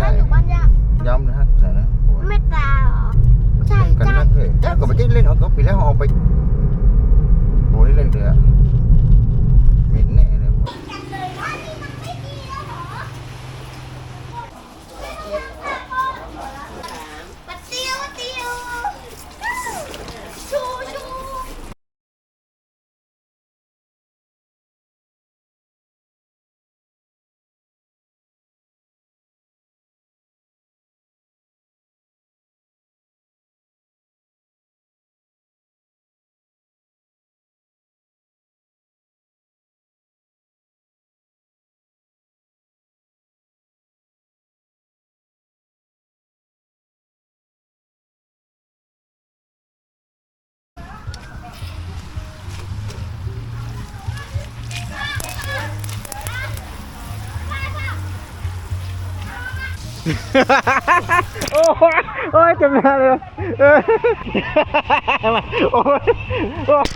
กันได้ถ้าอยู่บ้านยากย้ำนะฮะใส่นะไม่ตาเหรอใช่กันใช่นักเลยจ้าก็ไปที่เล่นเอาก็ปีแล้วเอาไปโอ้ยเล่นเรือเโอ้ยโอ้ยเต็มหน้าเลยเออโอ้ยโอ้ย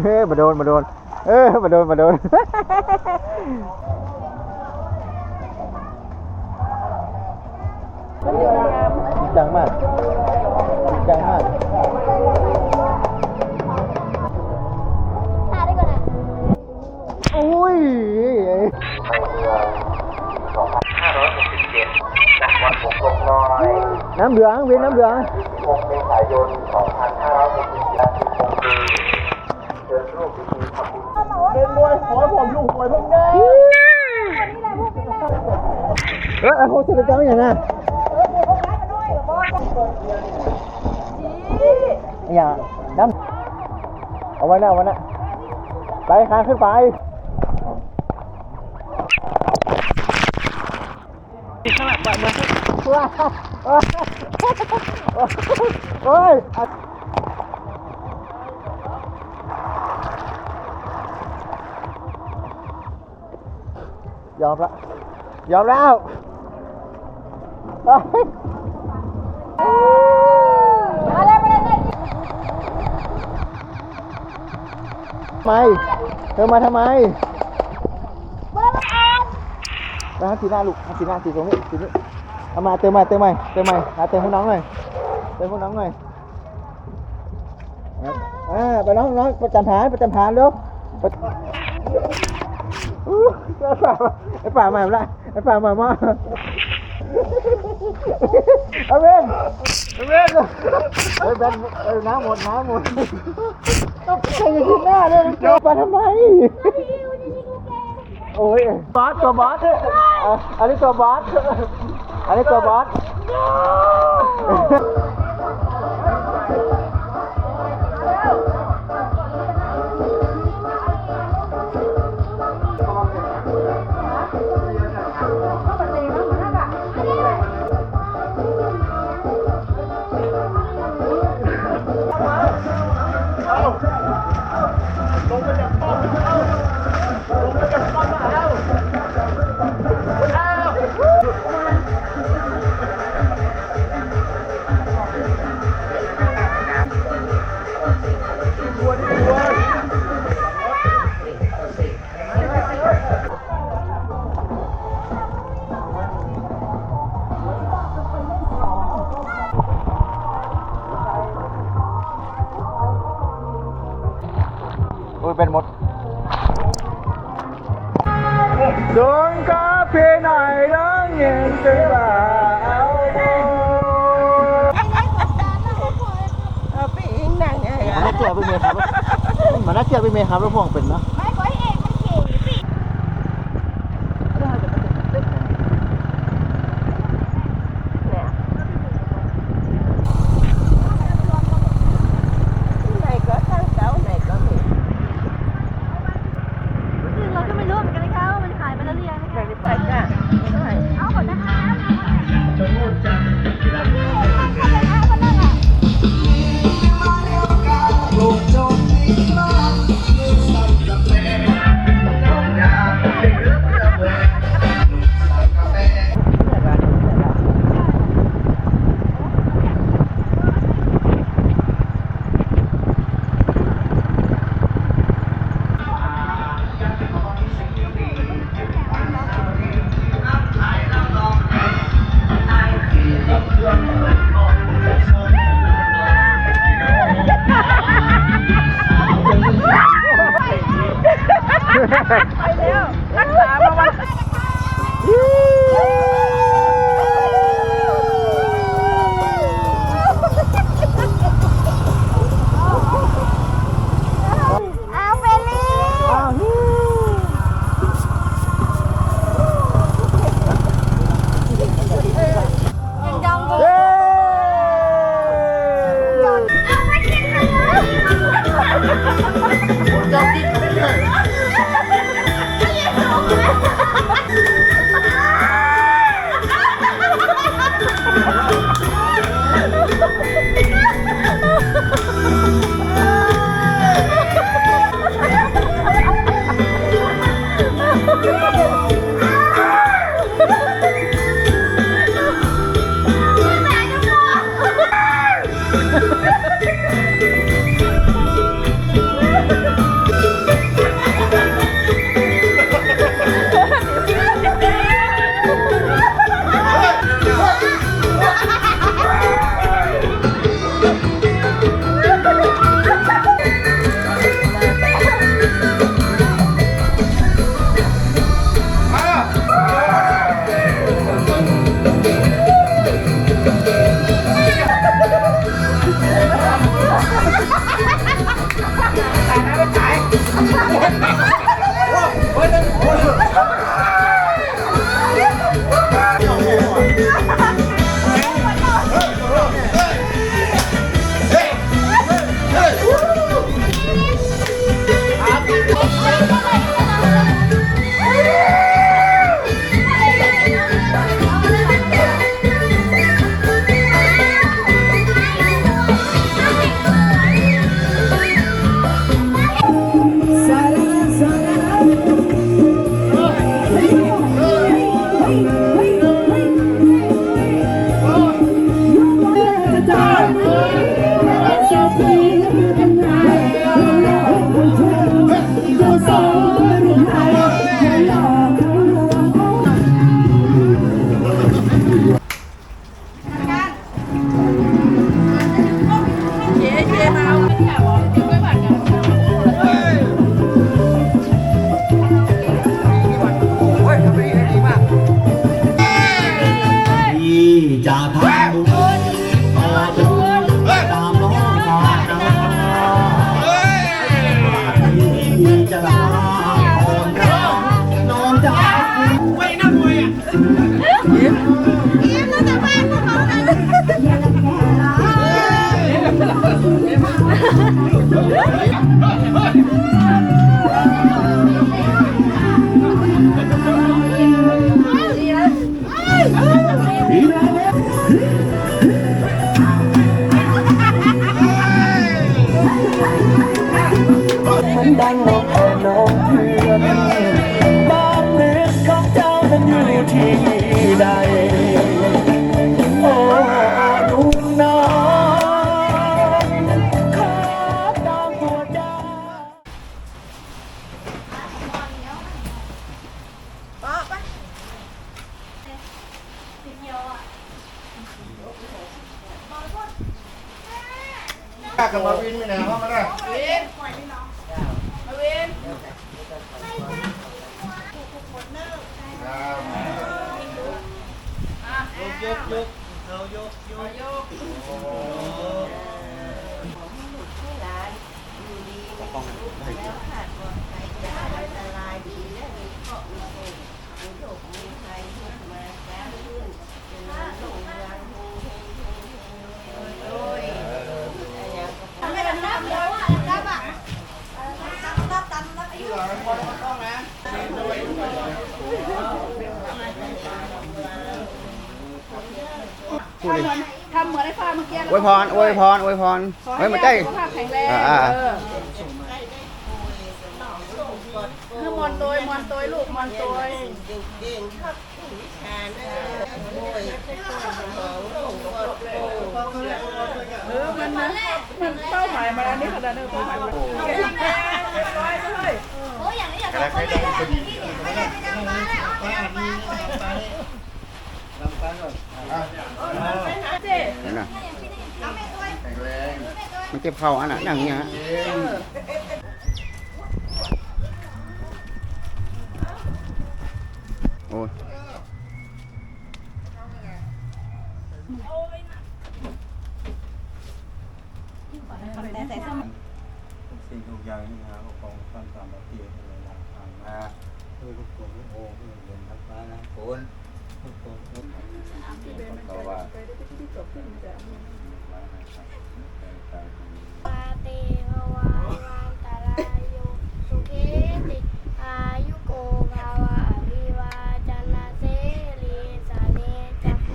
เฮ้ยมาโดนมาโดน เออมาโดนมาโดนจริงจังมากจริงจังมากตาได้ก่อนนะโอ้ย น้ำเหลืองเวียนน้ำเหลืองเป็นมวยขอผมลูกหวยผมได้เออโคตรจังอย่างนั้นอย่าน้ำเอาไว้นะเอาไว้นะไปคานขึ้นไป ติดข้างหลังแบบมันว้าวโอ้ยยอมละยอมแล้วทำไม เธอมาทำไม มาสีหน้าลูกมาสีหน้าสีตรงนี้สีนี้เอามาเติมใหม่เติมใหม่เติมใหม่หาเติมคุณน้องหน่อยเติมคุณน้องหน่อยอ่าไปน้องน้องประจำฐานประจำฐานเร็วอู้ไอ้ป่าไอ้ป่าม่ละไอ้ป่าม่มาเอาเวนเอาเวนเฮ้ยแบนเอ้ยน้ำหมดน้ำหมดใครจะกินหน้าเลยเจ้าไปทำไม โอ้ยบอสตัวบอสอะอันนี้ตัวบอสอันนี้ตัวบอส เชื่อเป็นเมครับมันน่าเชื่อเป็นเมครับแล้วพวกเป็นเนาะไม่ขอให้เอกมันเข่งสิไหนก็ทางเก่าไหนก็มีเราก็ไม่รู้เหมือนกันนะคะว่ามันขายไปแล้วหรือยังนะคะ เ Ah! ทำเหมือนไอ้ฟ้าเมื่อกี้อวยพรอวยพรอวยพรไว้มาใกล้ สุขภาพแข็งแรงอ่าเออคือมอนตัวมอนตัวลูกมอนตัวเออมันนะมันเป้าหมายมาแล้วนี่ขนาดนี้เป้าหมายมาแข็งแรงเรียบร้อยเลย โอ้ยอย่างนี้อย่าทำคนไม่ได้ไม่ได้ไม่ได้ไม่ได้มาแล้วเอาเอามาเลยเจ๊เห็นไหมเอาแม่ตัวแข็งแรงมันเจ็บเข่าอันน่ะนั่งอย่างเงี้ยฮะ อ้ย สิ่งทุกอย่างนี่นะของความสามัคคีในหลังทางมาเพื่อลูกคนลูกโอ้เพื่อเรียนทักษะนะคนทุกคนทุกคนก็ว่า ปาเตภวาวันตรายโยสุเขติอายุโกภาวะอภิวาจนาเสรีสาเนจักขุ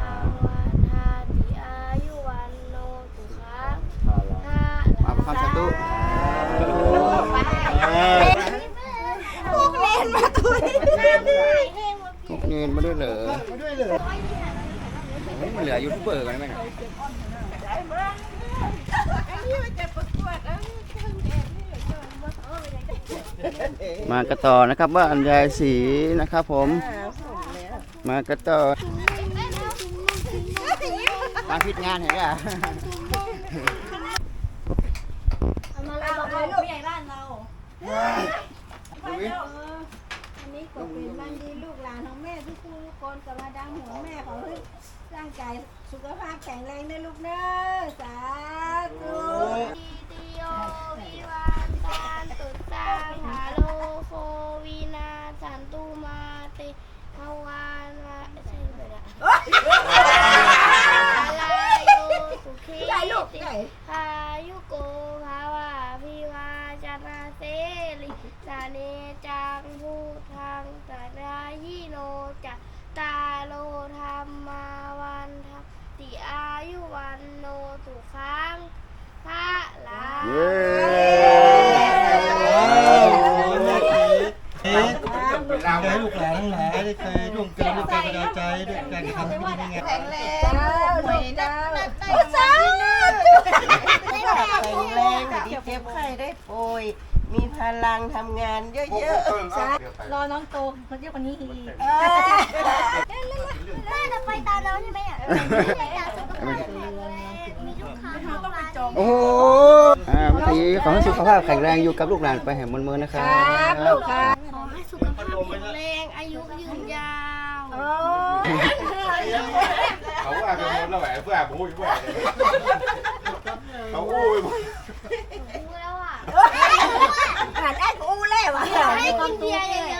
ทางวันทาติอายุวันโนสุขังมาประคำสาธุพวกเล่นมาตุยน้ำไหลแห้งมาพวกเงินมาด้วยเหรอมาด้วยเหรอ มันเหลือยูทูบเบอร์กันไหมเนี่ยมากระต่อนะครับว่าอันยายสีนะครับผม มากระต่อมาพิดงานเห็นป่ะมาเลยบอกเลยลูกใหญ่บ้านเรา อันนี้ก็เป็นบ้านดีลูกหลานของแม่ทุกคนทุกคนกับมาดังหัวแม่ขอให้ ร่างกายสุขภาพแข็งแรงนะลูกเนอะสาธุ ได้ลูกหลานทั้งหลายได้เคยร่วมกันด้วยกันกระจาใจด้วยกันทำที่นี่ไงแข็งแรงหวยดาวสาธุแข็งแรงไม่ได้เจ็บไข้ได้ป่วยมีพลังทำงานเยอะๆรอน้องโตเขาเรียกวันนี้อีกแม่จะไปตาเราใช่ไหมอะมีลูกค้าเข้ามาโอ้ ขอให้สุขภาพแข็งแรงอยู่กับลูกหลานไปแห่งมนเมืองนะครับลูกค่ะขอให้สุขภาพแข็งแรงอายุยืนยาวโอ้เขาว่าเป็นคนละแหวนเพื่อผมพูดว่าเขาอู้ไปหมดรู้แล้วอะอ่านแอดอู้แล้วอะ ให้กินเบียร์ยังไง